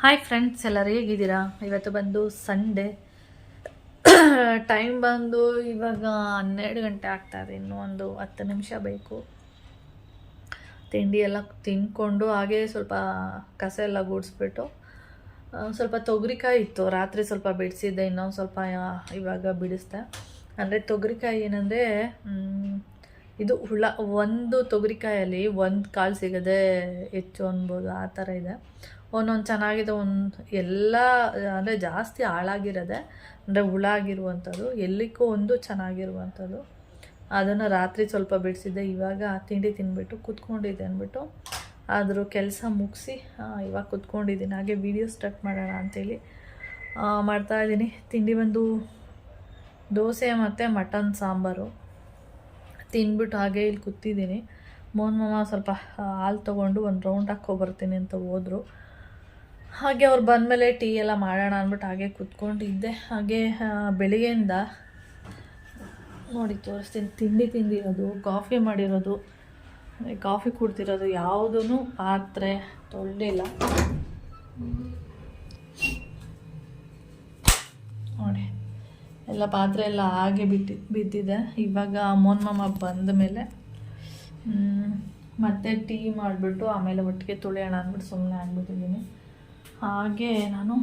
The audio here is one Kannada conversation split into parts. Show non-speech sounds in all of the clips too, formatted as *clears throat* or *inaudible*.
ಹಾಯ್ ಫ್ರೆಂಡ್ಸ್ ಎಲ್ಲರೂ ಹೇಗಿದ್ದೀರಾ? ಇವತ್ತು ಬಂದು ಸಂಡೇ ಟೈಮ್ ಬಂದು ಇವಾಗ ಹನ್ನೆರಡು ಗಂಟೆ ಆಗ್ತಾ ಇದೆ, ಇನ್ನೂ ಒಂದು ಹತ್ತು ನಿಮಿಷ ಬೇಕು. ತಿಂಡಿ ಎಲ್ಲ ತಿನ್ಕೊಂಡು ಹಾಗೆ ಸ್ವಲ್ಪ ಕಸ ಎಲ್ಲ ಗುಡಿಸ್ಬಿಟ್ಟು ಸ್ವಲ್ಪ ತೊಗರಿಕಾಯಿ ಇತ್ತು. ರಾತ್ರಿ ಸ್ವಲ್ಪ ಬಿಡಿಸಿದ್ದೆ, ಇನ್ನೊಂದು ಸ್ವಲ್ಪ ಇವಾಗ ಬಿಡಿಸ್ದೆ. ಅಂದರೆ ತೊಗರಿಕಾಯಿ ಏನಂದರೆ ಇದು ಹುಳ, ಒಂದು ತೊಗರಿಕಾಯಲ್ಲಿ ಒಂದು ಕಾಳು ಸಿಗದೆ ಹೆಚ್ಚು ಅನ್ಬೋದು, ಆ ಥರ ಇದೆ. ಒಂದೊಂದು ಚೆನ್ನಾಗಿದೆ, ಒಂದು ಎಲ್ಲ, ಅಂದರೆ ಜಾಸ್ತಿ ಹಾಳಾಗಿರೋದೆ, ಅಂದರೆ ಹುಳ ಆಗಿರುವಂಥದ್ದು, ಎಲ್ಲಿಕ್ಕೂ ಒಂದು ಚೆನ್ನಾಗಿರುವಂಥದ್ದು. ಅದನ್ನು ರಾತ್ರಿ ಸ್ವಲ್ಪ ಬಿಡಿಸಿದ್ದೆ, ಇವಾಗ ತಿಂಡಿ ತಿನ್ಬಿಟ್ಟು ಕುತ್ಕೊಂಡಿದ್ದೆ ಅಂದ್ಬಿಟ್ಟು. ಆದರೂ ಕೆಲಸ ಮುಗಿಸಿ ಇವಾಗ ಕೂತ್ಕೊಂಡಿದ್ದೀನಿ. ಹಾಗೆ ವಿಡಿಯೋ ಸ್ಟಾರ್ಟ್ ಮಾಡೋಣ ಅಂತೇಳಿ ಮಾಡ್ತಾಯಿದ್ದೀನಿ ತಿಂಡಿ ಬಂದು ದೋಸೆ ಮತ್ತು ಮಟನ್ ಸಾಂಬಾರು. ತಿಂದ್ಬಿಟ್ಟು ಹಾಗೆ ಇಲ್ಲಿ ಕೂತಿದ್ದೀನಿ. ಮೋಹನ್ ಮಾಮ ಸ್ವಲ್ಪ ಹಾಲು ತೊಗೊಂಡು ಒಂದು ರೌಂಡ್ ಹಾಕ್ಕೊಬರ್ತೀನಿ ಅಂತ ಹೋದರು. ಹಾಗೆ ಅವ್ರು ಬಂದಮೇಲೆ ಟೀ ಎಲ್ಲ ಮಾಡೋಣ ಅಂದ್ಬಿಟ್ಟು ಹಾಗೆ ಕೂತ್ಕೊಂಡಿದ್ದೆ. ಹಾಗೆ ಬೆಳಿಗ್ಗೆಯಿಂದ ನೋಡಿ ತೋರಿಸ್ತೀನಿ, ತಿಂಡಿ ತಿಂದಿರೋದು, ಕಾಫಿ ಮಾಡಿರೋದು, ಕಾಫಿ ಕುಡ್ತಿರೋದು ಯಾವುದೂ ಪಾತ್ರೆ ತೊಳೆದಿಲ್ಲ ನೋಡಿ ಎಲ್ಲ ಪಾತ್ರೆ ಎಲ್ಲ ಹಾಗೆ ಬಿಟ್ಟು, ಬಿದ್ದಿದೆ. ಇವಾಗ ಅಮ್ಮನ ಮಾಮ ಬಂದ ಮೇಲೆ ಮತ್ತೆ ಟೀ ಮಾಡಿಬಿಟ್ಟು ಆಮೇಲೆ ಒಟ್ಟಿಗೆ ತುಳಿಯೋಣ ಅಂದ್ಬಿಟ್ಟು ಸುಮ್ಮನೆ ಆಗ್ಬಿಟ್ಟಿದ್ದೀನಿ. ಹಾಗೆ ನಾನು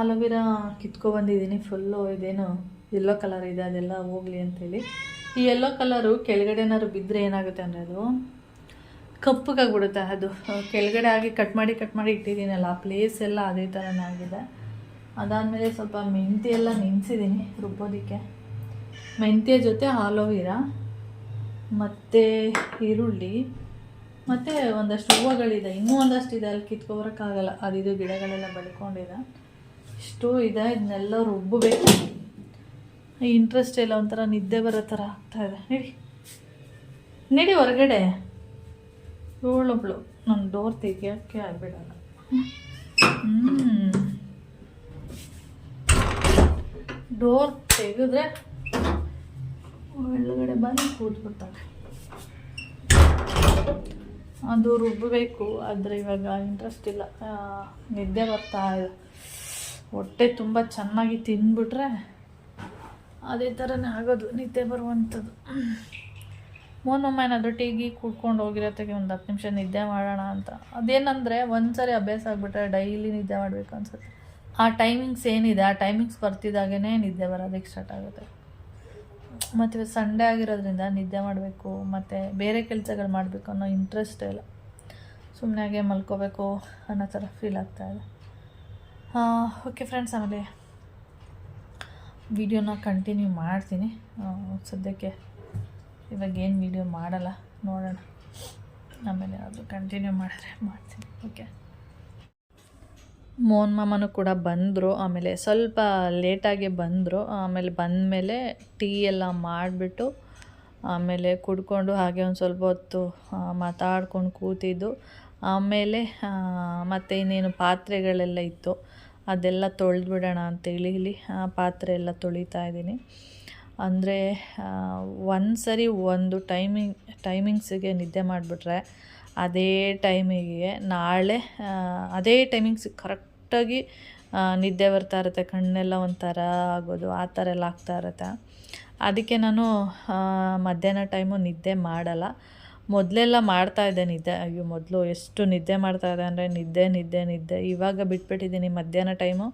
ಅಲೋವೆರಾ ಕಿತ್ಕೊಬಂದಿದ್ದೀನಿ ಫುಲ್ಲು ಇದೇನು ಯೆಲ್ಲೋ ಕಲರ್ ಇದೆ, ಅದೆಲ್ಲ ಹೋಗಲಿ ಅಂತೇಳಿ. ಈ ಯೆಲ್ಲೋ ಕಲರು ಕೆಳಗಡೆ ಏನಾದ್ರು ಬಿದ್ದರೆ ಏನಾಗುತ್ತೆ ಅಂದರೆ ಅದು ಕಪ್ಪಗಾಗ್ಬಿಡುತ್ತೆ. ಅದು, ಕೆಳಗಡೆ ಆಗಿ ಕಟ್ ಮಾಡಿ ಕಟ್ ಮಾಡಿ ಇಟ್ಟಿದ್ದೀನಲ್ಲ, ಆ ಪ್ಲೇಸ್ ಎಲ್ಲ ಅದೇ ಥರನೇ ಆಗಿದೆ. ಅದಾದಮೇಲೆ ಸ್ವಲ್ಪ ಮೆಂತ್ಯ ಎಲ್ಲ ನೆನೆಸಿದ್ದೀನಿ ರುಬ್ಬೋದಕ್ಕೆ. ಮೆಂತ್ಯ ಜೊತೆ ಆಲೋವೆರಾ, ಮತ್ತು ಈರುಳ್ಳಿ, ಮತ್ತು ಒಂದಷ್ಟು ಹೂವುಗಳಿದೆ. ಇನ್ನೂ ಒಂದಷ್ಟು ಇದೆ, ಅಲ್ಲಿ ಕಿತ್ಕೊಬರೋಕ್ಕಾಗಲ್ಲ. ಅದಿದು ಗಿಡಗಳೆಲ್ಲ ಬೆಳ್ಕೊಂಡಿದೆ. ಇಷ್ಟು ಇದೆ, ಇದನ್ನೆಲ್ಲ ರುಬ್ಬಬೇಕು ಇಂಟ್ರೆಸ್ಟ್ ಇಲ್ಲ ಒಂಥರ ನಿದ್ದೆ ಬರೋ ಥರ ಆಗ್ತಾ ಇದೆ. ನಡಿ. ನಡಿ ಹೊರಗಡೆ. ಏಳೊಬ್ಳು ನನ್ನ ಡೋರ್ ತೆಗಿಯೋಕ್ಕೆ ಆಗ್ಬಿಡಲ್ಲ. ಹ್ಞೂ ಡೋರ್ ತೆಗೆದ್ರೆ ಒಳಗಡೆ ಬಂದು ಕೂತ್ಬಿಡ್ತಾಳೆ ಅದು ರುಬ್ಬಬೇಕು ಆದರೆ ಇವಾಗ ಇಂಟ್ರೆಸ್ಟ್ ಇಲ್ಲ. ನಿದ್ದೆ ಬರ್ತಾ ಇದೆ ಹೊಟ್ಟೆ ತುಂಬ ಚೆನ್ನಾಗಿ ತಿಂದ್ಬಿಟ್ರೆ ಅದೇ ಥರನೇ ಆಗೋದು, ನಿದ್ದೆ ಬರುವಂಥದ್ದು. ಮೊನ್ನೊಮ್ಮೆ ಏನಾದರೂ ಟೀಗಿ ಕುಡ್ಕೊಂಡು ಹೋಗಿರತ್ತೆಗೆ ಒಂದು ಹತ್ತು ನಿಮಿಷ ನಿದ್ದೆ ಮಾಡೋಣ ಅಂತ. ಅದೇನಂದರೆ ಒಂದು ಸರಿ ಅಭ್ಯಾಸ ಆಗಿಬಿಟ್ರೆ ಡೈಲಿ ನಿದ್ದೆ ಮಾಡಬೇಕು ಅನ್ಸುತ್ತೆ. ಆ ಟೈಮಿಂಗ್ಸ್ ಏನಿದೆ, ಆ ಟೈಮಿಂಗ್ಸ್ ಬರ್ತಿದ್ದಾಗೇ ನಿದ್ದೆ ಬರೋದಕ್ಕೆ ಸ್ಟಾರ್ಟ್ ಆಗುತ್ತೆ. ಮತ್ತು ಇವತ್ತು ಸಂಡೇ ಆಗಿರೋದ್ರಿಂದ ನಿದ್ದೆ ಮಾಡಬೇಕು, ಮತ್ತು ಬೇರೆ ಕೆಲಸಗಳು ಮಾಡಬೇಕು ಅನ್ನೋ ಇಂಟ್ರೆಸ್ಟ್ ಇಲ್ಲ. ಸುಮ್ಮನೆ ಹಾಗೆ ಮಲ್ಕೋಬೇಕು ಅನ್ನೋ ಥರ ಫೀಲ್ ಆಗ್ತಾ ಇದೆ. ಓಕೆ ಫ್ರೆಂಡ್ಸ್ ಆಮೇಲೆ ವಿಡಿಯೋನ ಕಂಟಿನ್ಯೂ ಮಾಡ್ತೀನಿ. ಸದ್ಯಕ್ಕೆ ಇವಾಗ ಏನು ವಿಡಿಯೋ ಮಾಡಲ್ಲ, ನೋಡೋಣ. ಆಮೇಲೆ ಅದು ಕಂಟಿನ್ಯೂ ಮಾಡಿದ್ರೆ ಮಾಡ್ತೀನಿ ಓಕೆ ಮೋಹನ್ ಮಾಮನೂ ಕೂಡ ಬಂದರು, ಆಮೇಲೆ ಸ್ವಲ್ಪ ಲೇಟಾಗಿ ಬಂದರು, ಆಮೇಲೆ ಬಂದಮೇಲೆ ಟೀ ಎಲ್ಲ ಮಾಡಿಬಿಟ್ಟು, ಆಮೇಲೆ ಕುಡ್ಕೊಂಡು ಹಾಗೆ ಒಂದು ಸ್ವಲ್ಪ ಹೊತ್ತು ಮಾತಾಡ್ಕೊಂಡು ಕೂತಿದ್ದು. ಆಮೇಲೆ ಮತ್ತು ಇನ್ನೇನು ಪಾತ್ರೆಗಳೆಲ್ಲ ಇತ್ತು, ಅದೆಲ್ಲ ತೊಳೆದ್ಬಿಡೋಣ ಅಂತೇಳಿ ಇಲ್ಲಿ ಪಾತ್ರೆ ಎಲ್ಲ ತೊಳಿತಾ ಇದ್ದೀನಿ. ಅಂದರೆ ಒಂದು ಸರಿ ಒಂದು ಟೈಮಿಂಗ್ ಟೈಮಿಂಗ್ಸಿಗೆ ನಿದ್ದೆ ಮಾಡಿಬಿಟ್ರೆ ಅದೇ ಟೈಮಿಗೆ ನಾಳೆ ಅದೇ ಟೈಮಿಂಗ್ಸ್ ಕರೆಕ್ಟಾಗಿ ನಿದ್ದೆ ಬರ್ತಾ ಇರುತ್ತೆ, ಕಣ್ಣೆಲ್ಲ ಒಂಥರ ಆಗೋದು, ಆ ಥರ ಎಲ್ಲ ಆಗ್ತಾ ಇರುತ್ತೆ. ಅದಕ್ಕೆ ನಾನು ಮಧ್ಯಾಹ್ನ ಟೈಮು ನಿದ್ದೆ ಮಾಡಲ್ಲ. ಮೊದಲೆಲ್ಲ ಮಾಡ್ತಾ ಇದ್ದೆ ನಿದ್ದೆ. ಅಯ್ಯೋ, ಮೊದಲು ಎಷ್ಟು ನಿದ್ದೆ ಮಾಡ್ತಾ ಇದ್ದೆ ಅಂದರೆ ನಿದ್ದೆ ನಿದ್ದೆ ನಿದ್ದೆ. ಇವಾಗ ಬಿಟ್ಬಿಟ್ಟಿದ್ದೀನಿ ಮಧ್ಯಾಹ್ನ ಟೈಮು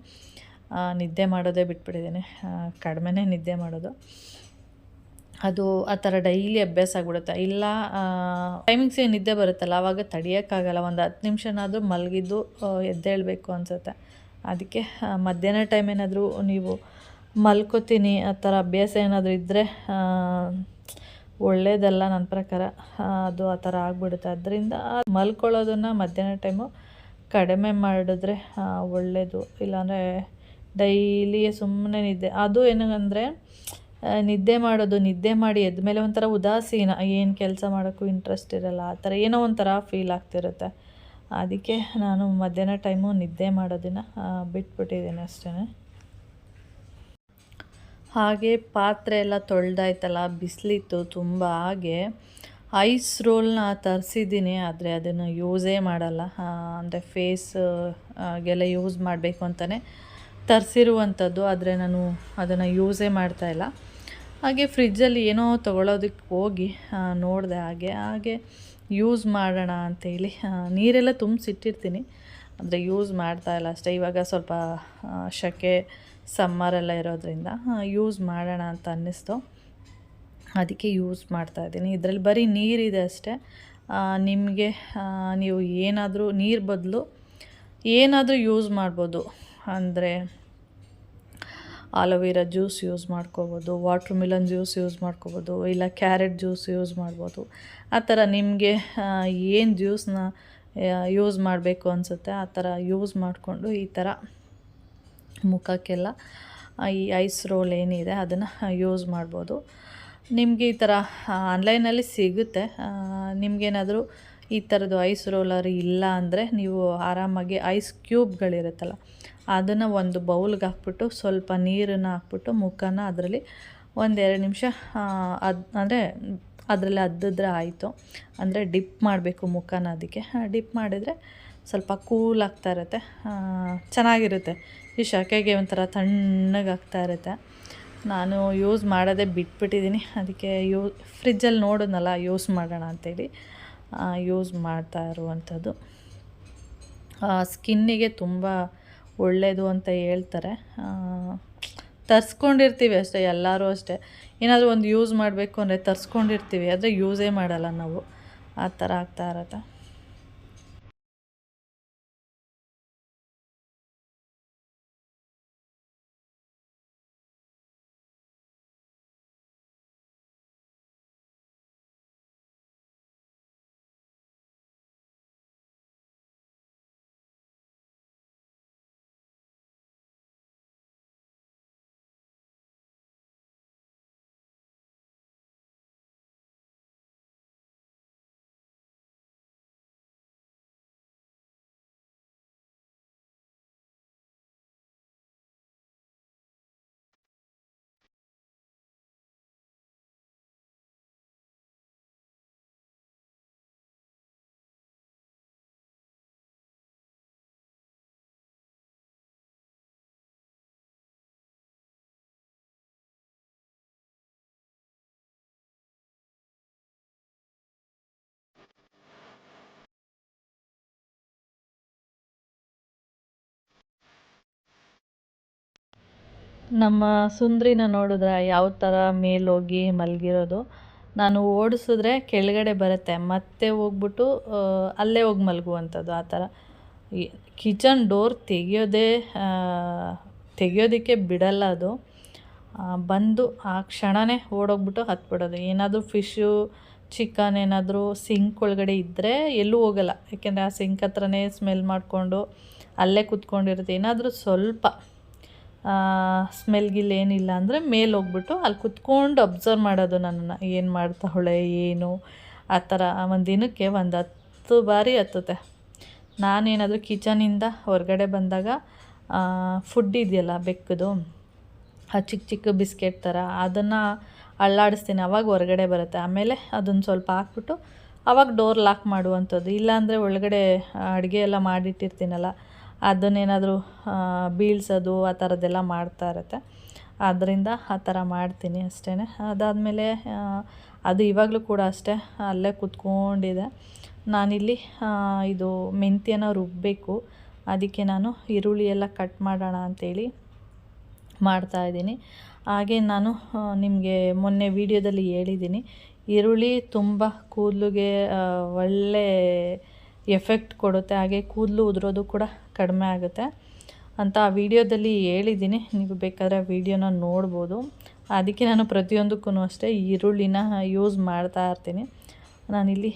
ನಿದ್ದೆ ಮಾಡೋದೇ ಬಿಟ್ಬಿಟ್ಟಿದ್ದೀನಿ. ಕಡಿಮೆನೇ ನಿದ್ದೆ ಮಾಡೋದು. ಅದು ಆ ಥರ ಡೈಲಿ ಅಭ್ಯಾಸ ಆಗ್ಬಿಡುತ್ತೆ. ಇಲ್ಲ ಟೈಮಿಂಗ್ಸಿಗೆ ನಿದ್ದೆ ಬರುತ್ತಲ್ಲ ಆವಾಗ ತಡಿಯೋಕ್ಕಾಗಲ್ಲ. ಒಂದು ಹತ್ತು ನಿಮಿಷನಾದರೂ ಮಲಗಿದ್ದು ಎದ್ದೇಳಬೇಕು ಅನಿಸುತ್ತೆ. ಅದಕ್ಕೆ ಮಧ್ಯಾಹ್ನ ಟೈಮ್ ಏನಾದರೂ ನೀವು ಮಲ್ಕೋತೀನಿ, ಆ ಥರ ಅಭ್ಯಾಸ ಏನಾದರೂ ಇದ್ದರೆ ಒಳ್ಳೆಯದಲ್ಲ ನನ್ನ ಪ್ರಕಾರ. ಅದು ಆ ಥರ ಆಗಿಬಿಡುತ್ತೆ. ಅದರಿಂದ ಮಲ್ಕೊಳ್ಳೋದನ್ನು ಮಧ್ಯಾಹ್ನ ಟೈಮು ಕಡಿಮೆ ಮಾಡಿದ್ರೆ ಒಳ್ಳೆಯದು ಇಲ್ಲಾಂದರೆ, ಡೈಲಿ ಸುಮ್ಮನೆ ನಿದ್ದೆ. ಅದು ಏನಂದರೆ ನಿದ್ದೆ ಮಾಡೋದು, ನಿದ್ದೆ ಮಾಡಿ ಎದ್ದ ಮೇಲೆ ಒಂಥರ ಉದಾಸೀನ, ಏನು ಕೆಲಸ ಮಾಡೋಕ್ಕೂ ಇಂಟ್ರೆಸ್ಟ್ ಇರಲ್ಲ, ಆ ಥರ ಏನೋ ಒಂಥರ ಫೀಲ್ ಆಗ್ತಿರುತ್ತೆ. ಅದಕ್ಕೆ ನಾನು ಮಧ್ಯಾಹ್ನ ಟೈಮು ನಿದ್ದೆ ಮಾಡೋದನ್ನು ಬಿಟ್ಬಿಟ್ಟಿದ್ದೀನಿ ಅಷ್ಟೇ ಹಾಗೆ ಪಾತ್ರೆ ಎಲ್ಲ ತೊಳೆದಾಯ್ತಲ್ಲ, ಬಿಸಿಲಿತ್ತು ತುಂಬ ಹಾಗೆ. ಐಸ್ ರೋಲ್ನ ತರಿಸಿದ್ದೀನಿ, ಆದರೆ ಅದನ್ನು ಯೂಸೇ ಮಾಡಲ್ಲ. ಅಂದರೆ ಫೇಸ್ ಗೆಲ್ಲ ಯೂಸ್ ಮಾಡಬೇಕು ಅಂತಲೇ ತರಿಸಿರುವಂಥದ್ದು, ಆದರೆ ನಾನು ಅದನ್ನು ಯೂಸೇ ಮಾಡ್ತಾಯಿಲ್ಲ ಹಾಗೆ ಫ್ರಿಜ್ಜಲ್ಲಿ ಏನೋ ತೊಗೊಳೋದಕ್ಕೆ ಹೋಗಿ ನೋಡಿದೆ ಹಾಗೆ. ಹಾಗೆ ಯೂಸ್ ಮಾಡೋಣ ಅಂತೇಳಿ ನೀರೆಲ್ಲ ತುಂಬಿಸಿಟ್ಟಿರ್ತೀನಿ. ಅಂದರೆ ಯೂಸ್ ಮಾಡ್ತಾ ಇಲ್ಲ ಅಷ್ಟೇ. ಇವಾಗ ಸ್ವಲ್ಪ ಸೆಕೆ ಸಮ್ಮರೆಲ್ಲ ಇರೋದ್ರಿಂದ ಯೂಸ್ ಮಾಡೋಣ ಅಂತ ಅನ್ನಿಸ್ತು. ಅದಕ್ಕೆ ಯೂಸ್ ಮಾಡ್ತಾ ಇದ್ದೀನಿ. ಇದರಲ್ಲಿ ಬರೀ ನೀರಿದೆ ಅಷ್ಟೇ. ನಿಮಗೆ ನೀವು ಏನಾದರೂ ನೀರು ಬದಲು ಏನಾದರೂ ಯೂಸ್ ಮಾಡ್ಬೋದು. ಅಂದರೆ ಆಲೋವೆರಾ ಜ್ಯೂಸ್ ಯೂಸ್ ಮಾಡ್ಕೋಬೋದು ವಾಟ್ರ್ ಮಿಲನ್ ಜ್ಯೂಸ್ ಯೂಸ್ ಮಾಡ್ಕೋಬೋದು, ಇಲ್ಲ ಕ್ಯಾರೆಟ್ ಜ್ಯೂಸ್ ಯೂಸ್ ಮಾಡ್ಬೋದು. ಆ ಥರ ನಿಮಗೆ ಏನು ಜ್ಯೂಸ್ನ ಯೂಸ್ ಮಾಡಬೇಕು ಅನಿಸುತ್ತೆ, ಆ ಥರ ಯೂಸ್ ಮಾಡಿಕೊಂಡು ಈ ಥರ ಮುಖಕ್ಕೆಲ್ಲ ಈ ಐಸ್ ರೋಲ್ ಏನಿದೆ ಅದನ್ನು ಯೂಸ್ ಮಾಡ್ಬೋದು. ನಿಮಗೆ ಈ ಥರ ಆನ್ಲೈನಲ್ಲಿ ಸಿಗುತ್ತೆ. ನಿಮಗೇನಾದರೂ ಈ ಥರದ್ದು ಐಸ್ ರೋಲರ್ ಇಲ್ಲ ಅಂದರೆ ನೀವು ಆರಾಮಾಗಿ ಐಸ್ ಕ್ಯೂಬ್ಗಳಿರುತ್ತಲ್ಲ ಅದನ್ನು ಒಂದು ಬೌಲ್ಗೆ ಹಾಕ್ಬಿಟ್ಟು ಸ್ವಲ್ಪ ನೀರನ್ನು ಹಾಕ್ಬಿಟ್ಟು ಮುಖನ ಅದರಲ್ಲಿ ಒಂದೆರಡು ನಿಮಿಷ ಅದು, ಅಂದರೆ ಅದರಲ್ಲಿ ಅದ್ದಿದ್ರೆ ಆಯಿತು. ಅಂದರೆ ಡಿಪ್ ಮಾಡಬೇಕು ಮುಖನ ಅದಕ್ಕೆ. ಡಿಪ್ ಮಾಡಿದರೆ ಸ್ವಲ್ಪ ಕೂಲ್ ಆಗ್ತಾ ಇರುತ್ತೆ. ಚೆನ್ನಾಗಿರುತ್ತೆ. ಈ ಶಕೆಗೆ ಒಂಥರ ತಣ್ಣಗಾಗ್ತಾ ಇರುತ್ತೆ. ನಾನು ಯೂಸ್ ಮಾಡೋದೇ ಬಿಟ್ಬಿಟ್ಟಿದ್ದೀನಿ. ಅದಕ್ಕೆ ಯೂ, ಫ್ರಿಜ್ಜಲ್ಲಿ ನೋಡಿದ್ನಲ್ಲ ಯೂಸ್ ಮಾಡೋಣ ಅಂತೇಳಿ ಯೂಸ್ ಮಾಡ್ತಾ ಇರುವಂಥದ್ದು. ಸ್ಕಿನ್ನಿಗೆ ತುಂಬ ಒಳ್ಳೆಯದು ಅಂತ ಹೇಳ್ತಾರೆ. ತರಿಸ್ಕೊಂಡಿರ್ತೀವಿ ಅಷ್ಟೇ, ಎಲ್ಲರೂ ಅಷ್ಟೇ. ಏನಾದರೂ ಒಂದು ಯೂಸ್ ಮಾಡಬೇಕು ಅಂದರೆ ತರಿಸ್ಕೊಂಡಿರ್ತೀವಿ, ಆದರೆ ಯೂಸೇ ಮಾಡಲ್ಲ ನಾವು. ಆ ಥರ ಆಗ್ತಾ ಇರತ್ತೆ. ನಮ್ಮ ಸುಂದ್ರಿನ ನೋಡಿದ್ರೆ ಯಾವ ಥರ ಮೇಲೋಗಿ ಮಲಗಿರೋದು, ನಾನು ಓಡಿಸಿದ್ರೆ ಕೆಳಗಡೆ ಬರುತ್ತೆ. ಮತ್ತೆ ಹೋಗ್ಬಿಟ್ಟು ಅಲ್ಲೇ ಹೋಗಿ ಮಲಗುವಂಥದ್ದು ಆ ಥರ. ಕಿಚನ್ ಡೋರ್ ತೆಗಿಯೋದೇ ತೆಗೆಯೋದಕ್ಕೆ ತೆಗಿಯೋದಕ್ಕೆ ಬಿಡಲ್ಲ ಅದು. ಬಂದು ಆ ಕ್ಷಣವೇ ಓಡೋಗ್ಬಿಟ್ಟು ಹತ್ಬಿಡೋದು. ಏನಾದರೂ ಫಿಶು, ಚಿಕನ್ ಏನಾದರೂ ಸಿಂಕ್ ಒಳಗಡೆ ಇದ್ದರೆ ಎಲ್ಲೂ ಹೋಗಲ್ಲ. ಯಾಕೆಂದರೆ ಆ ಸಿಂಕ್ ಹತ್ರನೇ ಸ್ಮೆಲ್ ಮಾಡಿಕೊಂಡು ಅಲ್ಲೇ ಕೂತ್ಕೊಂಡಿರುತ್ತೆ. ಏನಾದರೂ ಸ್ವಲ್ಪ ಸ್ಮೆಲ್ ಗಿಲ್ ಏನಿಲ್ಲ ಅಂದರೆ ಮೇಲೆ ಹೋಗ್ಬಿಟ್ಟು ಅಲ್ಲಿ ಕುತ್ಕೊಂಡು ಅಬ್ಸರ್ವ್ ಮಾಡೋದು ನನ್ನನ್ನು. ಏನು ಮಾಡ್ತಾವಳೆ ಏನು? ಆ ಥರ ಒಂದು ದಿನಕ್ಕೆ ಒಂದು ಹತ್ತು ಬಾರಿ ಹತ್ತುತ್ತೆ. ನಾನೇನಾದರೂ ಕಿಚನಿಂದ ಹೊರಗಡೆ ಬಂದಾಗ ಫುಡ್ ಇದೆಯಲ್ಲ ಬೆಕ್ಕದು, ಆ ಚಿಕ್ಕ ಚಿಕ್ಕ ಬಿಸ್ಕೆಟ್ ಥರ ಅದನ್ನು ಅಳ್ಳಾಡಿಸ್ತೀನಿ ಅವಾಗ ಹೊರಗಡೆ ಬರುತ್ತೆ. ಆಮೇಲೆ ಅದನ್ನು ಸ್ವಲ್ಪ ಹಾಕ್ಬಿಟ್ಟು ಅವಾಗ ಡೋರ್ ಲಾಕ್ ಮಾಡುವಂಥದ್ದು. ಇಲ್ಲಾಂದರೆ ಒಳಗಡೆ ಅಡುಗೆ ಎಲ್ಲ ಮಾಡಿಟ್ಟಿರ್ತೀನಲ್ಲ. ಅದನ್ನೇನಾದರೂ ಬೀಳ್ಸೋದು ಆ ಥರದ್ದೆಲ್ಲ ಮಾಡ್ತಾ ಇರುತ್ತೆ. ಆದ್ದರಿಂದ ಆ ಥರ ಮಾಡ್ತೀನಿ ಅಷ್ಟೇ ಅದಾದಮೇಲೆ ಅದು ಇವಾಗಲೂ ಕೂಡ ಅಷ್ಟೇ, ಅಲ್ಲೇ ಕುತ್ಕೊಂಡಿದೆ. ನಾನಿಲ್ಲಿ ಇದು ಮೆಂತ್ಯನ ರುಬ್ಬಬೇಕು ಅದಕ್ಕೆ ನಾನು ಈರುಳ್ಳಿ ಎಲ್ಲ ಕಟ್ ಮಾಡೋಣ ಅಂಥೇಳಿ ಮಾಡ್ತಾ ಇದ್ದೀನಿ. ಹಾಗೆ ನಾನು ನಿಮಗೆ ಮೊನ್ನೆ ವಿಡಿಯೋದಲ್ಲಿ ಹೇಳಿದ್ದೀನಿ. ಈರುಳ್ಳಿ ತುಂಬ ಕೂದಲಿಗೆ ಒಳ್ಳೆ ಎಫೆಕ್ಟ್ ಕೊಡುತ್ತೆ. ಹಾಗೆ ಕೂದಲು ಉದುರೋದು ಕೂಡ ಕಡಿಮೆ ಆಗುತ್ತೆ. ಅಂತ ಆ ವಿಡಿಯೋದಲ್ಲಿ ಹೇಳಿದ್ದೀನಿ. ನೀವು ಬೇಕಾದರೆ ಆ ವಿಡಿಯೋನ ನೋಡ್ಬೋದು. ಅದಕ್ಕೆ ನಾನು ಪ್ರತಿಯೊಂದಕ್ಕೂ ಅಷ್ಟೇ ಈರುಳ್ಳಿನ ಯೂಸ್ ಮಾಡ್ತಾ ಇರ್ತೀನಿ. ನಾನಿಲ್ಲಿ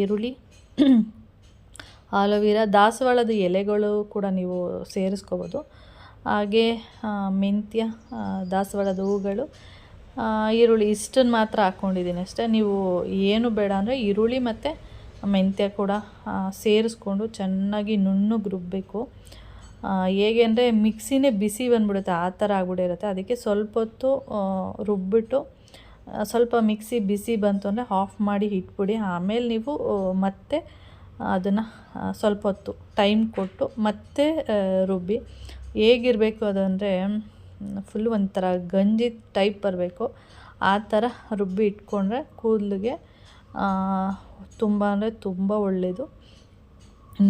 ಈರುಳ್ಳಿ, *clears throat* ಆಲೋವೆರಾ, ದಾಸವಾಳದ ಎಲೆಗಳು ಕೂಡ ನೀವು ಸೇರಿಸ್ಕೋಬೋದು. ಹಾಗೆ ಮೆಂತ್ಯ ದಾಸವಾಳದ ಹೂಗಳು ಈರುಳ್ಳಿ ಇಷ್ಟನ್ನು ಮಾತ್ರ ಹಾಕ್ಕೊಂಡಿದ್ದೀನಿ ಅಷ್ಟೇ. ನೀವು ಏನು ಬೇಡ ಅಂದರೆ ಈರುಳ್ಳಿ ಮತ್ತು ಮೆಂತ್ಯ ಕೂಡ ಸೇರಿಸ್ಕೊಂಡು ಚೆನ್ನಾಗಿ ನುಣ್ಣಗೆ ರುಬ್ಬಬೇಕು ಹೇಗೆ ಅಂದರೆ ಮಿಕ್ಸಿನೇ ಬಿಸಿ ಬಂದ್ಬಿಡುತ್ತೆ, ಆ ಥರ ಆಗ್ಬಿಟ್ಟಿರುತ್ತೆ. ಅದಕ್ಕೆ ಸ್ವಲ್ಪ ಹೊತ್ತು ರುಬ್ಬಿಟ್ಟು ಸ್ವಲ್ಪ ಮಿಕ್ಸಿ ಬಿಸಿ ಬಂತು ಅಂದರೆ ಆಫ್ ಮಾಡಿ ಇಟ್ಬಿಡಿ. ಆಮೇಲೆ ನೀವು ಮತ್ತೆ ಅದನ್ನು ಸ್ವಲ್ಪ ಹೊತ್ತು ಟೈಮ್ ಕೊಟ್ಟು ಮತ್ತೆ ರುಬ್ಬಿ. ಹೇಗಿರಬೇಕು ಅದಂದರೆ ಫುಲ್ ಒಂಥರ ಗಂಜಿ ಟೈಪ್ ಬರಬೇಕು. ಆ ಥರ ರುಬ್ಬಿ ಇಟ್ಕೊಂಡ್ರೆ ಕೂದಲಿಗೆ ತುಂಬ ಅಂದರೆ ತುಂಬ ಒಳ್ಳೆಯದು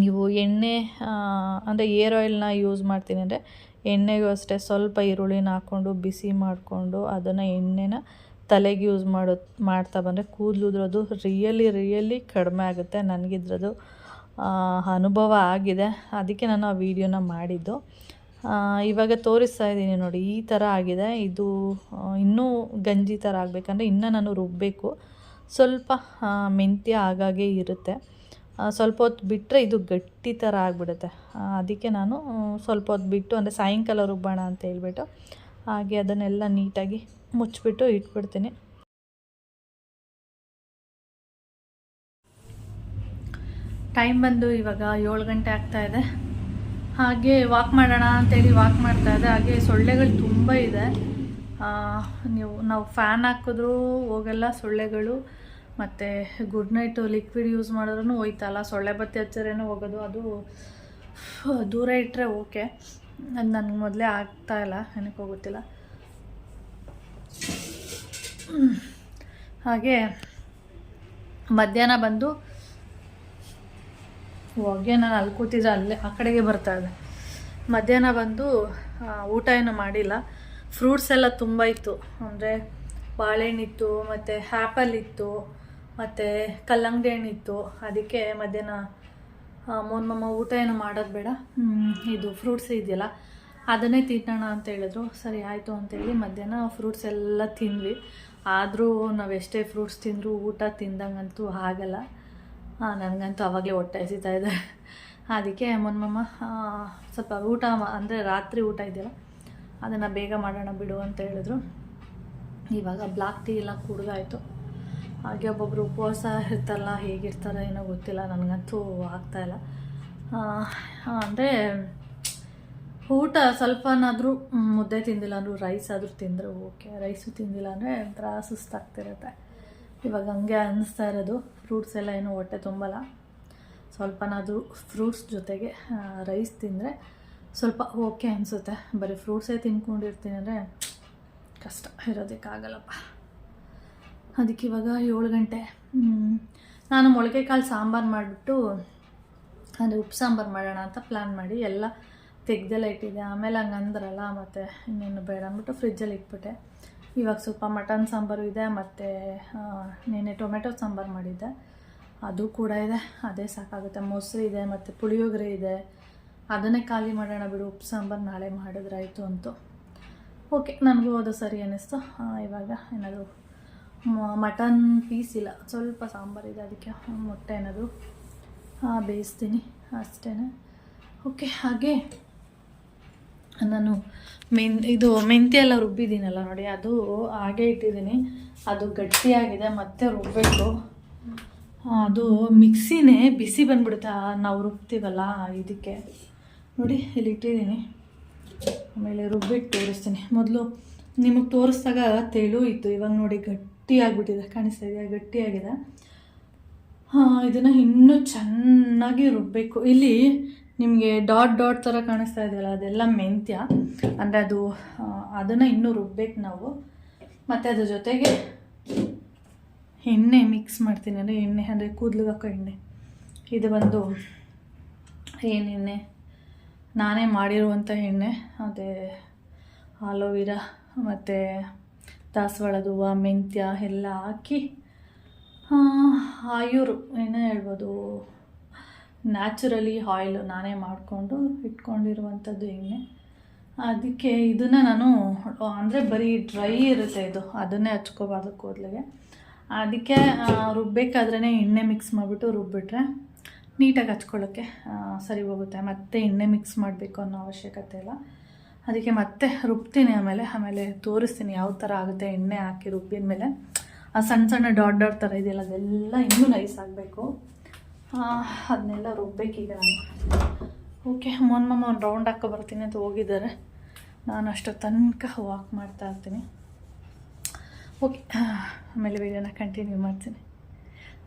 ನೀವು ಎಣ್ಣೆ ಅಂದರೆ ಏರ್ ಆಯಿಲ್ನ ಯೂಸ್ ಮಾಡ್ತೀನಿ ಅಂದರೆ ಎಣ್ಣೆಗೂ ಅಷ್ಟೇ ಸ್ವಲ್ಪ ಈರುಳ್ಳಿನ ಹಾಕ್ಕೊಂಡು ಬಿಸಿ ಮಾಡಿಕೊಂಡು ಅದನ್ನು ಎಣ್ಣೆನ ತಲೆಗೆ ಯೂಸ್ ಮಾಡೋ, ಮಾಡ್ತಾ ಬಂದರೆ ಕೂದಲು ಉದುರೋದು ರಿಯಲಿ ರಿಯಲಿ ಕಡಿಮೆ ಆಗುತ್ತೆ. ನನಗಿದ್ರದ್ದು ಅನುಭವ ಆಗಿದೆ. ಅದಕ್ಕೆ ನಾನು ಆ ವಿಡಿಯೋನ ಮಾಡಿದ್ದು. ಇವಾಗ ತೋರಿಸ್ತಾ ಇದ್ದೀನಿ ನೋಡಿ, ಈ ಥರ ಆಗಿದೆ. ಇದು ಇನ್ನೂ ಗಂಜಿ ಥರ ಆಗಬೇಕಂದ್ರೆ ಇನ್ನೂ ನಾನು ರುಬ್ಬಬೇಕು ಸ್ವಲ್ಪ ಮೆಂತ್ಯ ಆಗಾಗೆ ಇರುತ್ತೆ. ಸ್ವಲ್ಪ ಹೊತ್ತು ಬಿಟ್ಟರೆ ಇದು ಗಟ್ಟಿ ಥರ ಆಗಿಬಿಡುತ್ತೆ. ಅದಕ್ಕೆ ನಾನು ಸ್ವಲ್ಪ ಹೊತ್ತು ಬಿಟ್ಟು, ಅಂದರೆ ಸಾಯಂಕಾಲ ರುಬ್ಬೋಣ ಅಂತ ಹೇಳ್ಬಿಟ್ಟು, ಹಾಗೆ ಅದನ್ನೆಲ್ಲ ನೀಟಾಗಿ ಮುಚ್ಚಿಬಿಟ್ಟು ಇಟ್ಬಿಡ್ತೀನಿ. ಟೈಮ್ ಬಂದು ಇವಾಗ ಏಳು ಗಂಟೆ ಆಗ್ತಾ ಇದೆ. ಹಾಗೆ ವಾಕ್ ಮಾಡೋಣ ಅಂತೇಳಿ ವಾಕ್ ಮಾಡ್ತಾ ಇದೆ. ಹಾಗೆ ಸೊಳ್ಳೆಗಳು ತುಂಬ ಇದೆ. ನೀವು ನಾವು ಫ್ಯಾನ್ ಹಾಕಿದ್ರೂ ಹೋಗಲ್ಲ ಸೊಳ್ಳೆಗಳು. ಮತ್ತು ಗುಡ್ ನೈಟು ಲಿಕ್ವಿಡ್ ಯೂಸ್ ಮಾಡಿದ್ರೂ ಹೋಯ್ತಲ್ಲ, ಸೊಳ್ಳೆ ಬತ್ತಿ ಹಚ್ಚರೇನೋ ಹೋಗೋದು, ಅದು ದೂರ ಇಟ್ಟರೆ ಓಕೆ ಅದು ನನಗೆ ಮೊದಲೇ ಆಗ್ತಾ ಇಲ್ಲ, ಏನಕ್ಕೆ ಹೋಗುತ್ತಿಲ್ಲ ಹ್ಮ್. ಹಾಗೆ ಮಧ್ಯಾಹ್ನ ಬಂದು ಹೊಗೆ ನಾನು ಅಲ್ಲಿ ಕೂತಿದ್ದೆ, ಅಲ್ಲೇ ಆ ಕಡೆಗೆ ಬರ್ತಾ ಇದೆ ಮಧ್ಯಾಹ್ನ ಬಂದು ಊಟ ಏನು ಮಾಡಿಲ್ಲ. ಫ್ರೂಟ್ಸ್ ಎಲ್ಲ ತುಂಬ ಇತ್ತು. ಅಂದರೆ ಬಾಳೆಹಣ್ಣಿತ್ತು, ಮತ್ತು ಆ್ಯಪಲ್ ಇತ್ತು, ಮತ್ತು ಕಲ್ಲಂಗಡಿ ಹಣ್ಣಿತ್ತು ಅದಕ್ಕೆ ಮಧ್ಯಾಹ್ನ ಮೋನ್ ಮಮ್ಮ ಊಟ ಏನು ಮಾಡೋದು ಬೇಡ. ಇದು ಫ್ರೂಟ್ಸ್ ಇದೆಯಲ್ಲ, ಅದನ್ನೇ ತಿನ್ನೋಣ ಅಂತ ಹೇಳಿದ್ರು. ಸರಿ, ಆಯಿತು ಅಂತೇಳಿ ಮಧ್ಯಾಹ್ನ ಫ್ರೂಟ್ಸ್ ಎಲ್ಲ ತಿಂದ್ವಿ. ಆದರೂ ನಾವು ಎಷ್ಟೇ ಫ್ರೂಟ್ಸ್ ತಿಂದರೂ ಊಟ ತಿಂದಂಗಂತೂ ಆಗಲ್ಲ. ನನಗಂತೂ ಆವಾಗಲೇ ಹೊಟ್ಟೆ ಇದೆ. ಅದಕ್ಕೆ ಮೊನ್ಮಮ್ಮ ಸ್ವಲ್ಪ ಊಟ ಅಂದರೆ ರಾತ್ರಿ ಊಟ ಇದೆಯಲ್ಲ ಅದನ್ನು ಬೇಗ ಮಾಡೋಣ ಬಿಡು ಅಂತ ಹೇಳಿದ್ರು. ಇವಾಗ ಬ್ಲಾಕ್ ಟೀ ಎಲ್ಲ ಕುಡ್ದಾಯಿತು. ಹಾಗೆ ಒಬ್ಬೊಬ್ಬರು ಉಪವಾಸ ಇರ್ತಾರಲ್ಲ ಹೇಗಿರ್ತಾರೋ ಏನೋ ಗೊತ್ತಿಲ್ಲ, ನನಗಂತೂ ಆಗ್ತಾಯಿಲ್ಲ ಅಂದರೆ ಊಟ ಸ್ವಲ್ಪನಾದರೂ ಮುದ್ದೆ ತಿಂದಿಲ್ಲ ಅಂದರೂ ರೈಸ್ ಆದರೂ ತಿಂದರೆ ಓಕೆ ರೈಸು ತಿಂದಿಲ್ಲ ಅಂದರೆ ಒಂಥರ ಸುಸ್ತಾಗ್ತಿರುತ್ತೆ. ಇವಾಗ ಹಂಗೆ ಅನ್ನಿಸ್ತಾ ಇರೋದು. ಫ್ರೂಟ್ಸ್ ಎಲ್ಲ ಏನು ಹೊಟ್ಟೆ ತುಂಬಲ್ಲ. ಸ್ವಲ್ಪನಾದರೂ ಫ್ರೂಟ್ಸ್ ಜೊತೆಗೆ ರೈಸ್ ತಿಂದರೆ ಸ್ವಲ್ಪ ಓಕೆ ಅನಿಸುತ್ತೆ. ಬರೀ ಫ್ರೂಟ್ಸೇ ತಿನ್ಕೊಂಡಿರ್ತೀನಿ ಅಂದರೆ ಕಷ್ಟ, ಇರೋದಕ್ಕಾಗಲ್ಲಪ್ಪ. ಅದಕ್ಕೆ ಇವಾಗ ಏಳು ಗಂಟೆ. ನಾನು ಮೊಳಕೆ ಕಾಳು ಸಾಂಬಾರು ಮಾಡಿಬಿಟ್ಟು ಅಂದರೆ ಉಪ್ಪು ಸಾಂಬಾರು ಮಾಡೋಣ ಅಂತ ಪ್ಲ್ಯಾನ್ ಮಾಡಿ ಎಲ್ಲ ತೆಗ್ದೆಲ್ಲ ಇಟ್ಟಿದ್ದೆ. ಆಮೇಲೆ ಹಂಗೆ ಅಂದ್ರಲ್ಲ, ಮತ್ತು ಇನ್ನೇನು ಬೇಡ ಅಂದ್ಬಿಟ್ಟು ಫ್ರಿಜ್ಜಲ್ಲಿ ಇಟ್ಬಿಟ್ಟೆ. ಇವಾಗ ಸ್ವಲ್ಪ ಮಟನ್ ಸಾಂಬಾರು ಇದೆ, ಮತ್ತು ನೆನೆ ಟೊಮೆಟೊ ಸಾಂಬಾರು ಮಾಡಿದ್ದೆ. ಅದು ಕೂಡ ಇದೆ. ಅದೇ ಸಾಕಾಗುತ್ತೆ. ಮೊಸರು ಇದೆ, ಮತ್ತು ಪುಳಿಯೋಗರೆ ಇದೆ. ಅದನ್ನೇ ಖಾಲಿ ಮಾಡೋಣ ಬಿಡು, ಉಪ್ಪು ಸಾಂಬಾರು ನಾಳೆ ಮಾಡಿದ್ರಾಯಿತು ಅಂತು. ಓಕೆ, ನನಗೂ ಅದು ಸರಿ ಅನ್ನಿಸ್ತು. ಇವಾಗ ಏನಾದರೂ ಮಟನ್ ಪೀಸ್ ಇಲ್ಲ, ಸ್ವಲ್ಪ ಸಾಂಬಾರಿದೆ ಅದಕ್ಕೆ ಮೊಟ್ಟೆ ಏನಾದರೂ ಬೇಯಿಸ್ತೀನಿ ಅಷ್ಟೇ ಓಕೆ, ಹಾಗೆ ನಾನು ಮೆನ್, ಇದು ಮೆಂತ್ಯ ಎಲ್ಲ ರುಬ್ಬಿದ್ದೀನಲ್ಲ ನೋಡಿ, ಅದು ಹಾಗೆ ಇಟ್ಟಿದ್ದೀನಿ. ಅದು ಗಟ್ಟಿಯಾಗಿದೆ, ಮತ್ತೆ ರುಬ್ಬಬೇಕು ಅದು ಮಿಕ್ಸಿನೇ ಬಿಸಿ ಬಂದ್ಬಿಡುತ್ತೆ ನಾವು ರುಬ್ತೀವಲ್ಲ, ಇದಕ್ಕೆ. ನೋಡಿ, ಇಲ್ಲಿ ಇಟ್ಟಿದ್ದೀನಿ. ಆಮೇಲೆ ರುಬ್ಬಿಟ್ಟು ತೋರಿಸ್ತೀನಿ. ಮೊದಲು ನಿಮಗೆ ತೋರಿಸಿದಾಗ ತೆಳು ಇತ್ತು. ಇವಾಗ ನೋಡಿ ಗಟ್ಟಿ ಆಗಿಬಿಟ್ಟಿದೆ ಕಾಣಿಸ್ತಾ ಇದೆಯಾ ಗಟ್ಟಿಯಾಗಿದೆ. ಹಾಂ, ಇದನ್ನು ಇನ್ನೂ ಚೆನ್ನಾಗಿ ರುಬ್ಬಬೇಕು ಇಲ್ಲಿ ನಿಮಗೆ ಡಾಟ್ ಡಾಟ್ ಥರ ಕಾಣಿಸ್ತಾ ಇದೆಯಲ್ಲ, ಅದೆಲ್ಲ ಮೆಂತ್ಯ. ಅಂದರೆ ಅದು ಅದನ್ನು ಇನ್ನೂ ರುಬ್ಬೇಕು ನಾವು. ಮತ್ತು ಅದ್ರ ಜೊತೆಗೆ ಎಣ್ಣೆ ಮಿಕ್ಸ್ ಮಾಡ್ತೀನಿ. ಅಂದರೆ ಎಣ್ಣೆ, ಅಂದರೆ ಕೂದಲಿಗೆ ಹಾಕೋ ಎಣ್ಣೆ. ಇದು ಬಂದು ಏನೆಣ್ಣೆ ನಾನೇ ಮಾಡಿರುವಂಥ ಎಣ್ಣೆ, ಅದೇ ಆಲೋವಿರಾ ಮತ್ತು ದಾಸವಾಳದ ಹೂವು, ಮೆಂತ್ಯ ಎಲ್ಲ ಹಾಕಿ ಆಯುರು ಏನೇ ಹೇಳ್ಬೋದು, ನ್ಯಾಚುರಲಿ ಆಯಿಲು ನಾನೇ ಮಾಡಿಕೊಂಡು ಇಟ್ಕೊಂಡಿರುವಂಥದ್ದು ಎಣ್ಣೆ. ಅದಕ್ಕೆ ಇದನ್ನು ನಾನು, ಅಂದರೆ ಬರೀ ಡ್ರೈ ಇರುತ್ತೆ ಇದು, ಅದನ್ನೇ ಹಚ್ಕೋಬಾರ್ದು ಕೂದಲಿಗೆ. ಅದಕ್ಕೆ ರುಬ್ಬೇಕಾದ್ರೇ ಎಣ್ಣೆ ಮಿಕ್ಸ್ ಮಾಡಿಬಿಟ್ಟು ರುಬ್ಬಿಟ್ರೆ ನೀಟಾಗಿ ಹಚ್ಕೊಳ್ಳೋಕ್ಕೆ ಸರಿ ಹೋಗುತ್ತೆ. ಮತ್ತೆ ಎಣ್ಣೆ ಮಿಕ್ಸ್ ಮಾಡಬೇಕು ಅನ್ನೋ ಅವಶ್ಯಕತೆ ಇಲ್ಲ. ಅದಕ್ಕೆ ಮತ್ತೆ ರುಬ್ತೀನಿ ಆಮೇಲೆ ಆಮೇಲೆ ತೋರಿಸ್ತೀನಿ ಯಾವ ಥರ ಆಗುತ್ತೆ ಎಣ್ಣೆ ಹಾಕಿ ರುಬ್ಬಿದ ಮೇಲೆ. ಆ ಸಣ್ಣ ಸಣ್ಣ ಡಾಟ್ ಡಾಟ್ ಥರ ಇದೆಯಲ್ಲ, ಅದೆಲ್ಲ ಇನ್ನೂ ನೈಸ್ ಆಗಬೇಕು. ಅದನ್ನೆಲ್ಲ ರುಬ್ಬೇಕೀಗ ನಾನು. ಓಕೆ ಮೊನ್ ಮಮ್ಮ ಒಂದು ರೌಂಡ್ ಹಾಕೋ ಬರ್ತೀನಿ ಅಂತ ಹೋಗಿದ್ದಾರೆ. ನಾನು ಅಷ್ಟು ತನಕ ವಾಕ್ ಮಾಡ್ತಾ ಇರ್ತೀನಿ. ಓಕೆ ಆಮೇಲೆ ವೀಡಿಯೋನ ಕಂಟಿನ್ಯೂ ಮಾಡ್ತೀನಿ.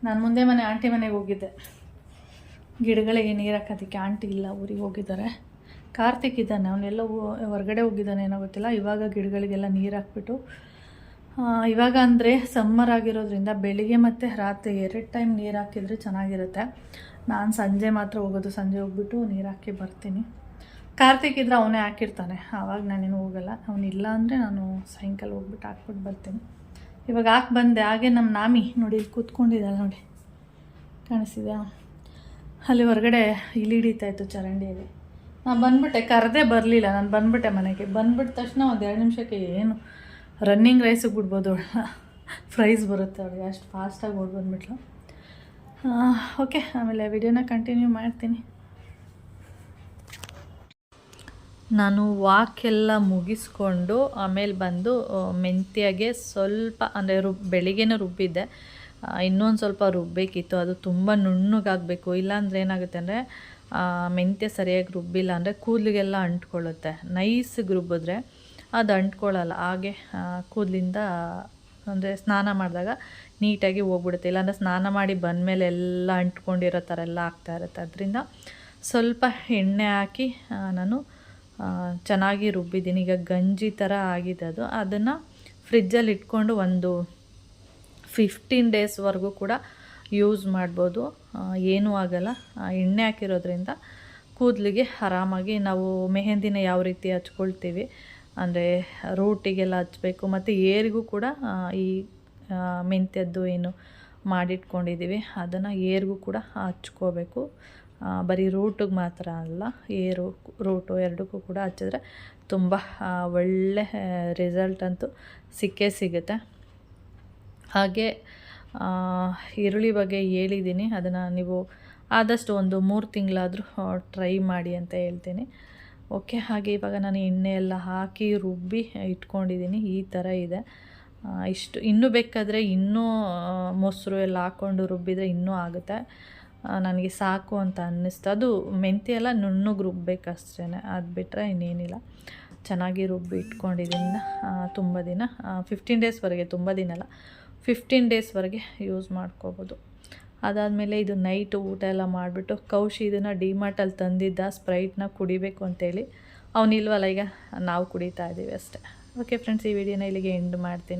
ನಾನು ಮುಂದೆ ಮನೆ, ಆಂಟಿ ಮನೆಗೆ ಹೋಗಿದ್ದೆ. ಗಿಡಗಳಿಗೆ ನೀರು ಹಾಕೋದಕ್ಕೆ ಆಂಟಿ ಇಲ್ಲ, ಊರಿಗೆ ಹೋಗಿದ್ದಾರೆ. ಕಾರ್ತಿಕ್ ಇದ್ದಾನೆ, ಅವನೆಲ್ಲ ಹೊರಗಡೆ ಹೋಗಿದ್ದಾನೆ ಏನೋ ಗೊತ್ತಿಲ್ಲ. ಇವಾಗ ಗಿಡಗಳಿಗೆಲ್ಲ ನೀರು ಹಾಕ್ಬಿಟ್ಟು ಇವಾಗ ಅಂದರೆ ಸಮ್ಮರ್ ಆಗಿರೋದ್ರಿಂದ ಬೆಳಿಗ್ಗೆ ಮತ್ತು ರಾತ್ರಿ ಎರಡು ಟೈಮ್ ನೀರು ಹಾಕಿದರೆ ಚೆನ್ನಾಗಿರುತ್ತೆ. ನಾನು ಸಂಜೆ ಮಾತ್ರ ಹೋಗೋದು, ಸಂಜೆ ಹೋಗ್ಬಿಟ್ಟು ನೀರು ಹಾಕಿ ಬರ್ತೀನಿ. ಕಾರ್ತಿಕ್ ಇದ್ರೆ ಅವನೇ ಹಾಕಿರ್ತಾನೆ. ಆವಾಗ ನಾನೇನು ಹೋಗಲ್ಲ. ಅವನಿಲ್ಲ ಅಂದರೆ ನಾನು ಸಾಯಂಕಾಲ ಹೋಗ್ಬಿಟ್ಟು ಹಾಕ್ಬಿಟ್ಟು ಬರ್ತೀನಿ. ಇವಾಗ ಹಾಕಿ ಬಂದೆ, ಹಾಗೆ ನಮ್ಮ ನಾಮಿ ನೋಡಿ, ಇಲ್ಲಿ ಕೂತ್ಕೊಂಡಿದ್ದಾಳೆ ನೋಡಿ. ಕಾಣಿಸ್ತಿದ್ಯಾ? ಅಲ್ಲಿ ಹೊರಗಡೆ ಇಲ್ಲಿ ಹಿಡಿತಾ ಇತ್ತು ಚರಂಡಿಯಲ್ಲಿ. ನಾನು ಬಂದ್ಬಿಟ್ಟೆ, ಕರೆದೇ ಬರಲಿಲ್ಲ. ನಾನು ಬಂದ್ಬಿಟ್ಟೆ ಮನೆಗೆ. ಬಂದ್ಬಿಟ್ಟ ತಕ್ಷಣ ಒಂದು ಎರಡು ನಿಮಿಷಕ್ಕೆ ಏನು ರನ್ನಿಂಗ್ ರೇಸಿಗೆ ಬಿಡ್ಬೋದು ಅವಳನ್ನ ಪ್ರೈಸ್ ಬರುತ್ತೆ ಅವಳಿಗೆ. ಅಷ್ಟು ಫಾಸ್ಟಾಗಿ ಓಡಿ ಬಂದ್ಬಿಟ್ಲು. ಓಕೆ ಆಮೇಲೆ ವಿಡಿಯೋನ ಕಂಟಿನ್ಯೂ ಮಾಡ್ತೀನಿ. ನಾನು ವಾಕ್ ಎಲ್ಲ ಮುಗಿಸ್ಕೊಂಡು ಆಮೇಲೆ ಬಂದು ಮೆಂತ್ಯಗೆ ಸ್ವಲ್ಪ, ಅಂದರೆ ರುಬ್ ಬೆಳಿಗ್ಗೆನೇ ರುಬ್ಬಿದ್ದೆ. ಇನ್ನೊಂದು ಸ್ವಲ್ಪ ರುಬ್ಬಬೇಕಿತ್ತು ಅದು ತುಂಬ ನುಣ್ಣಗಾಗಬೇಕು. ಇಲ್ಲಾಂದ್ರೆ ಏನಾಗುತ್ತೆ ಅಂದರೆ ಮೆಂತ್ಯ ಸರಿಯಾಗಿ ರುಬ್ಬಿಲ್ಲ ಅಂದರೆ ಕೂದಲಿಗೆಲ್ಲ ಅಂಟ್ಕೊಳ್ಳುತ್ತೆ. ನೈಸಿಗೆ ರುಬ್ಬಿದ್ರೆ ಅದು ಅಂಟ್ಕೊಳ್ಳಲ್ಲ. ಹಾಗೆ ಕೂದಲಿಂದ, ಅಂದರೆ ಸ್ನಾನ ಮಾಡಿದಾಗ ನೀಟಾಗಿ ಹೋಗ್ಬಿಡುತ್ತೆ. ಇಲ್ಲಾಂದರೆ ಸ್ನಾನ ಮಾಡಿ ಬಂದಮೇಲೆ ಎಲ್ಲ ಅಂಟ್ಕೊಂಡಿರೋ ಥರ ಎಲ್ಲ ಆಗ್ತಾ ಇರುತ್ತೆ. ಅದರಿಂದ ಸ್ವಲ್ಪ ಎಣ್ಣೆ ಹಾಕಿ ನಾನು ಚೆನ್ನಾಗಿ ರುಬ್ಬಿದ್ದೀನಿ. ಈಗ ಗಂಜಿ ಥರ ಆಗಿದೆ ಅದು. ಅದನ್ನು ಫ್ರಿಜ್ಜಲ್ಲಿ ಇಟ್ಕೊಂಡು ಒಂದು ಫಿಫ್ಟೀನ್ ಡೇಸ್ವರೆಗೂ ಕೂಡ ಯೂಸ್ ಮಾಡ್ಬೋದು. ಏನೂ ಆಗಲ್ಲ. ಎಣ್ಣೆ ಹಾಕಿರೋದ್ರಿಂದ ಕೂದಲಿಗೆ ಆರಾಮಾಗಿ ನಾವು ಮೆಹಂದಿನ ಯಾವ ರೀತಿ ಹಚ್ಕೊಳ್ತೀವಿ, ಅಂದರೆ ರೂಟಿಗೆಲ್ಲ ಹಚ್ಚಬೇಕು ಮತ್ತು ಏರಿಗೂ ಕೂಡ ಈ ಮೆಂತ್ಯದ್ದು ಏನು ಮಾಡಿಟ್ಕೊಂಡಿದ್ದೀವಿ, ಅದನ್ನು ಏರಿಗೂ ಕೂಡ ಹಚ್ಕೋಬೇಕು. ಬರೀ ರೂಟಿಗೆ ಮಾತ್ರ ಅಲ್ಲ, ಏರು, ರೂಟು ಎರಡಕ್ಕೂ ಕೂಡ ಹಚ್ಚಿದ್ರೆ ತುಂಬ ಒಳ್ಳೆ ರಿಸಲ್ಟ್ ಅಂತೂ ಸಿಕ್ಕೇ ಸಿಗುತ್ತೆ. ಹಾಗೆ ಈರುಳ್ಳಿ ಬಗ್ಗೆ ಹೇಳಿದ್ದೀನಿ. ಅದನ್ನು ನೀವು ಆದಷ್ಟು ಒಂದು ಮೂರು ತಿಂಗಳಾದರೂ ಟ್ರೈ ಮಾಡಿ ಅಂತ ಹೇಳ್ತೀನಿ. ಓಕೆ ಹಾಗೆ ಇವಾಗ ನಾನು ಎಣ್ಣೆ ಎಲ್ಲ ಹಾಕಿ ರುಬ್ಬಿ ಇಟ್ಕೊಂಡಿದ್ದೀನಿ. ಈ ಥರ ಇದೆ. ಇಷ್ಟು, ಇನ್ನೂ ಬೇಕಾದರೆ ಇನ್ನೂ ಮೊಸರು ಎಲ್ಲ ಹಾಕ್ಕೊಂಡು ರುಬ್ಬಿದರೆ ಇನ್ನೂ ಆಗುತ್ತೆ. ನನಗೆ ಸಾಕು ಅಂತ ಅನ್ನಿಸ್ತು. ಅದು ಮೆಂತ್ಯ ಎಲ್ಲ ನುಣ್ಣಗೆ ರುಬ್ಬೇಕಷ್ಟೇ ಅದು ಬಿಟ್ಟರೆ ಇನ್ನೇನಿಲ್ಲ. ಚೆನ್ನಾಗಿ ರುಬ್ಬಿ ಇಟ್ಕೊಂಡಿದ್ದೀನಿ. ತುಂಬ ದಿನ ಫಿಫ್ಟೀನ್ ಡೇಸ್ವರೆಗೆ ತುಂಬ ದಿನ ಅಲ್ಲ. ಫಿಫ್ಟೀನ್ ಡೇಸ್ವರೆಗೆ ಯೂಸ್ ಮಾಡ್ಕೋಬೋದು. ಅದಾದಮೇಲೆ ಇದು ನೈಟ್ ಊಟ ಎಲ್ಲ ಮಾಡಿಬಿಟ್ಟು ಕೌಶಿ ಇದನ್ನು ಡಿಮಾರ್ಟಲ್ಲಿ ತಂದಿದ್ದ ಸ್ಪ್ರೈಟ್ನ ಕುಡಿಬೇಕು ಅಂತೇಳಿ. ಅವನಿಲ್ವಲ್ಲ ಈಗ? ನಾವು ಕುಡಿತಾ ಇದ್ದೀವಿ ಅಷ್ಟೇ. ಓಕೆ ಫ್ರೆಂಡ್ಸ್ ಈ ವಿಡಿಯೋನ ಇಲ್ಲಿಗೆ ಎಂಡ್ ಮಾಡ್ತೀನಿ.